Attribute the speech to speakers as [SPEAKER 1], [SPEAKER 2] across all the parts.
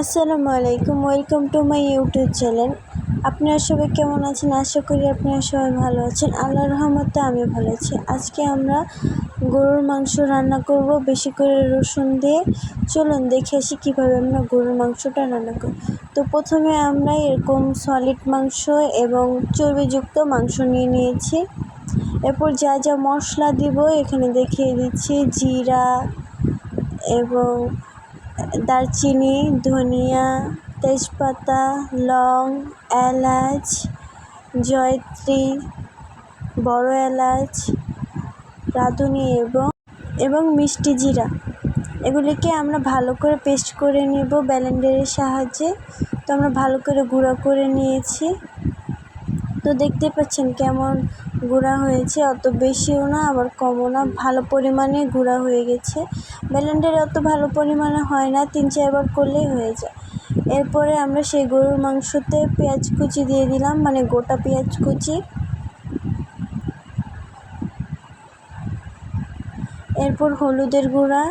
[SPEAKER 1] আসসালামু আলাইকুম, welcome to my YouTube channel. আপনারা সবাই কেমন আছেন? আশা করি আপনারা সবাই ভালো আছেন। আল্লাহ রহমতে আমি ভালো আছি। আজকে আমরা গরুর মাংস রান্না করব। বেশি করে রসুন দিয়ে চলুন দেখে আসি কীভাবে আমরা গরুর মাংসটা রান্না করি। তো প্রথমে আমরা এরকম সলিড মাংস এবং চর্বিযুক্ত মাংস নিয়ে নিয়েছি। এরপর যা যা মশলা দিব এখানে দেখিয়ে দিচ্ছি। জিরা এবং দারচিনি, ধনিয়া, তেজপাতা, লং, এলাচ, জয়ত্রী, বড় এলাচ, রাঁধুনি এবং এবং মিষ্টি জিরা। এগুলিকে আমরা ভালো করে পেস্ট করে নেব ব্লেন্ডারের সাহায্যে। তো আমরা ভালো করে গুঁড়ো করে নিয়েছি। তো দেখতে পাচ্ছেন কেমন গুঁড়া হয়েছে। অত বেশিও না, আবার কমও না। ভালো পরিমাণে গুঁড়া হয়ে গেছে। ব্লেন্ডারে অত ভালো পরিমাণে হয় না, তিন চারবার করলেই হয়ে যায়। এরপরে আমরা সেই গরুর মাংসতে পেঁয়াজ কুচি দিয়ে দিলাম মানে গোটা পেঁয়াজ কুচি। এরপর হলুদের গুঁড়া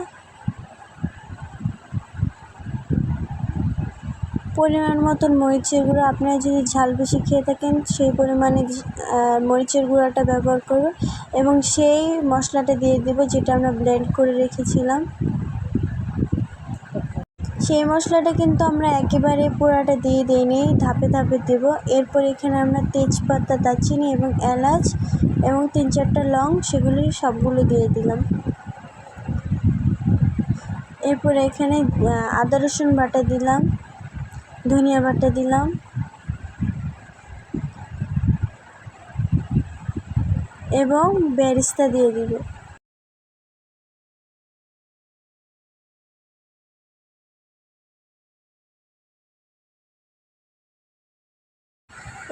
[SPEAKER 1] পরিমাণ মতন মরিচের গুঁড়ো। আপনারা যদি ঝাল বেশি খেয়ে থাকেন, সেই পরিমাণে মরিচের গুঁড়োটা ব্যবহার করবেন এবং সেই মশলাটা দিয়ে দেব যেটা আমরা ব্লেন্ড করে রেখেছিলাম। সেই মশলাটা কিন্তু আমরা একেবারে পোড়াটা দিয়ে দিইনি, ধাপে ধাপে দেব। এরপর এখানে আমরা তেজপাতা, দারচিনি এবং এলাচ এবং তিন চারটা লং সেগুলি সবগুলো দিয়ে দিলাম। এরপর এখানে আদা রসুন বাটা দিলাম। ধনিয়া বাটা দিলাম। এবং বেরিস্তা দিয়ে দিব।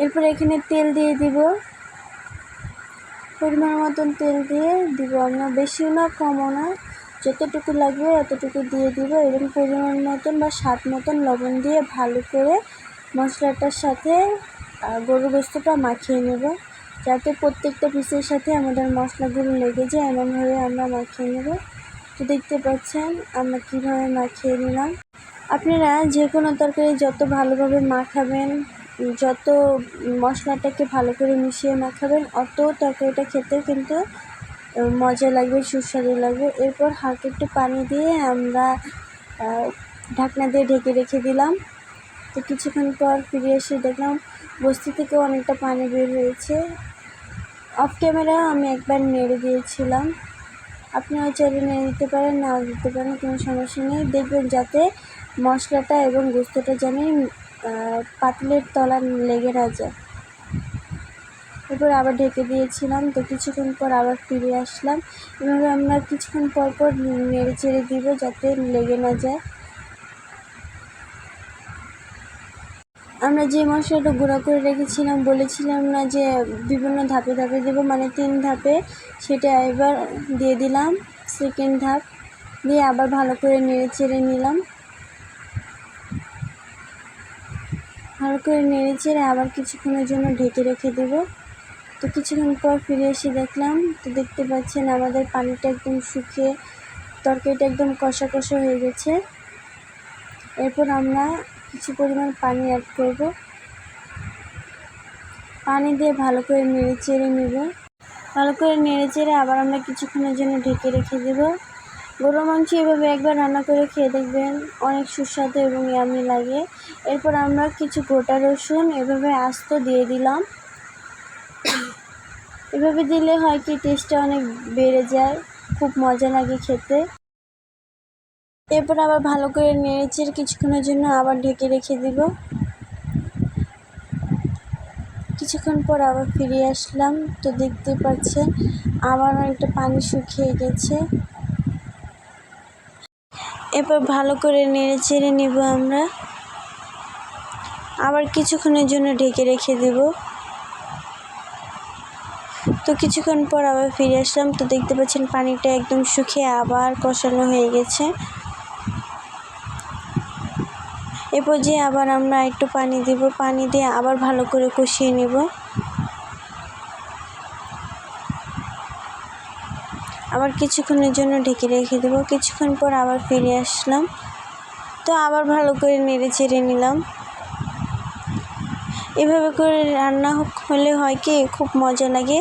[SPEAKER 1] এরপর এখানে তেল দিয়ে দিব। পরিমাণ মতন তেল দিয়ে দিব আমরা। বেশিও না, কমও না। যতটুকু লাগবে অতটুকু দিয়ে দিব এবং পরিমাণ মতন বা স্বাদ মতন লবণ দিয়ে ভালো করে মশলাটার সাথে গরু গোস্তটা মাখিয়ে নেব। যাতে প্রত্যেকটা পিসের সাথে আমাদের মশলাগুলো লেগে যায়, এমনভাবে আমরা মাখিয়ে নেব। তো দেখতে পাচ্ছেন আমরা কীভাবে মাখিয়ে নিলাম। আপনারা যে কোনো তরকারি যত ভালোভাবে মাখাবেন, যত মশলাটাকে ভালো করে মিশিয়ে মাখাবেন, অত তরকারিটা খেতে কিন্তু মজা লাগবে, সুস্বাদু লাগবে। এরপর হালকা একটু পানি দিয়ে আমরা ঢাকনা দিয়ে ঢেকে রেখে দিলাম। তো কিছুক্ষণ পর ফিরে এসে দেখলাম বস্তি থেকে অনেকটা পানি বের হয়েছে। অফ ক্যামেরা আমি একবার নেড়ে দিয়েছিলাম। আপনি আপনারা চাইলে নেড়ে দিতে পারেন না দিতে পারেন, কোনো সমস্যা নেই। দেখবেন যাতে মশলাটা এবং গোস্তটা যেন পাতলের তলা লেগে না যায়। এরপর আবার ঢেকে দিয়েছিলাম। তো কিছুক্ষণ পর আবার ফিরে আসলাম। এভাবে আমরা কিছুক্ষণ পর পর নেড়ে চেড়ে দিব যাতে লেগে না যায়। আমরা যে মশলাটা গুঁড়া করে রেখেছিলাম, বলেছিলাম না যে বিভিন্ন ধাপে ধাপে দেবো মানে তিন ধাপে। সেটা এবার দিয়ে দিলাম সেকেন্ড ধাপ। দিয়ে আবার ভালো করে নেড়ে চেড়ে নিলাম। ভালো করে নেড়ে চেড়ে আবার কিছুক্ষণের জন্য ঢেকে রেখে দেবো। তো কিছুক্ষণ পর ফিরে এসে দেখলাম, তো দেখতে পাচ্ছেন আমাদের পানিটা একদম শুকিয়ে, তরকারিটা একদম কষা কষা হয়ে গেছে। এরপর আমরা কিছু পরিমাণ পানি অ্যাড করব। পানি দিয়ে ভালো করে নেড়ে চেড়ে নেব। ভালো করে নেড়ে চেড়ে আবার আমরা কিছুক্ষণের জন্য ঢেকে রেখে দেব। গরু মাংস এভাবে একবার রান্না করে খেয়ে দেখবেন, অনেক সুস্বাদু এবং ইয়ামি লাগে। এরপর আমরা কিছু গোটা রসুন এভাবে আস্ত দিয়ে দিলাম। এভাবে দিলে হয় কি টেস্টটা অনেক বেড়ে যায়, খুব মজা লাগে খেতে। এরপর আবার ভালো করে নেড়েচেড়ে কিছুক্ষণের জন্য আবার ঢেকে রেখে দিব। কিছুক্ষণ পর আবার ফিরে আসলাম, তো দেখতে পাচ্ছেন আবার অনেকটা পানি শুকিয়ে গেছে। এরপর ভালো করে নেড়ে চেড়ে নেব আমরা। আবার কিছুক্ষণের জন্য ঢেকে রেখে দেবো। তো কিছুক্ষণ পর আবার ফিরে আসলাম। তো দেখতে পাচ্ছেন পানিটা একদম শুকিয়ে আবার কষানো হয়ে গেছে। এরপর পর্যায়ে আবার আমরা একটু পানি দিব। পানি দিয়ে আবার ভালো করে কষিয়ে নেব। আবার কিছুক্ষণের জন্য ঢেকে রেখে দেবো। কিছুক্ষণ পর আবার ফিরে আসলাম। তো আবার ভালো করে নেড়ে চেড়ে নিলাম। এভাবে করে রান্না হলে হয় কি খুব মজা লাগে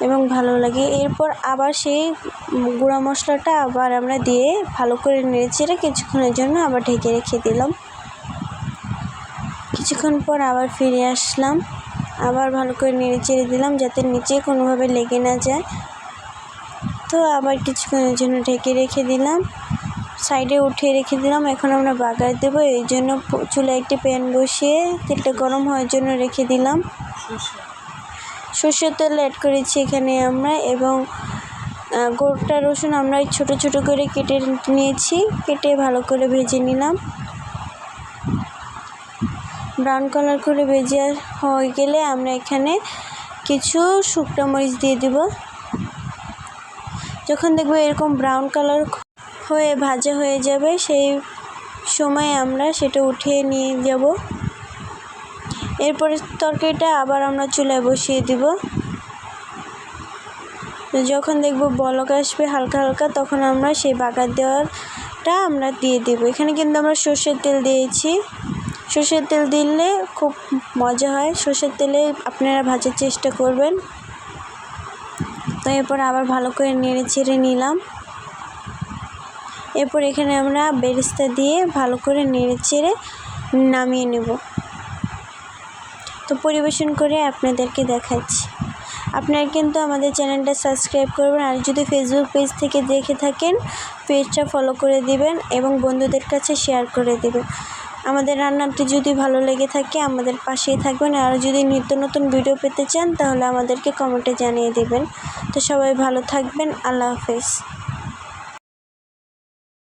[SPEAKER 1] এবং ভালো লাগে। এরপর আবার সেই গুঁড়া মশলাটা আবার আমরা দিয়ে ভালো করে নেড়ে চেড়ে কিছুক্ষণের জন্য আবার ঢেকে রেখে দিলাম। কিছুক্ষণ পর আবার ফিরে আসলাম। আবার ভালো করে নেড়ে চেড়ে দিলাম যাতে নিচে কোনোভাবে লেগে না যায়। তো আবার কিছুক্ষণের জন্য ঢেকে রেখে দিলাম। সাইডে উঠিয়ে রেখে দিলাম। এখন আমরা বাগার দেবো। এই জন্য চুলে একটি প্যান বসিয়ে তেলটা গরম হওয়ার জন্য রেখে দিলাম। সর্ষের তেল অ্যাড করেছি এখানে আমরা এবং গোটা রসুন আমরা ছোট ছোট করে কেটে নিয়েছি। কেটে ভালো করে ভেজে নিলাম। ব্রাউন কালার করে ভেজে হয়ে গেলে আমরা এখানে কিছু শুকনো মরিচ দিয়ে দিব। যখন দেখব এরকম ব্রাউন কালার হয়ে, ভাজা হয়ে যাবে, সেই সময় আমরা সেটা উঠিয়ে নিয়ে যাব। এরপরে তরকারিটা আবার আমরা চুলায় বসিয়ে দিব। যখন দেখব বলক আসবে হালকা হালকা, তখন আমরা সেই বাগার দেওয়ারটা আমরা দিয়ে দেব। এখানে কিন্তু আমরা সর্ষের তেল দিয়েছি। সর্ষের তেল দিলে খুব মজা হয়। সর্ষের তেলে আপনারা ভাজার চেষ্টা করবেন। তো এরপর আবার ভালো করে নেড়ে ছেড়ে নিলাম। এরপর এখানে আমরা বেরেস্তা দিয়ে ভালো করে নেড়ে চেড়ে নামিয়ে নেব। তো পরিবেশন করে আপনাদেরকে দেখাচ্ছি। আপনারা কিন্তু আমাদের চ্যানেলটা সাবস্ক্রাইব করবেন আর যদি ফেসবুক পেজ থেকে দেখে থাকেন পেজটা ফলো করে দিবেন এবং বন্ধুদের কাছে শেয়ার করে দেবেন। আমাদের রান্নাটি যদি ভালো লেগে থাকে, আমাদের পাশেই থাকবেন। আর যদি নিত্য নতুন ভিডিও পেতে চান, তাহলে আমাদেরকে কমেন্টে জানিয়ে দেবেন। তো সবাই ভালো থাকবেন। আল্লাহ হাফেজ।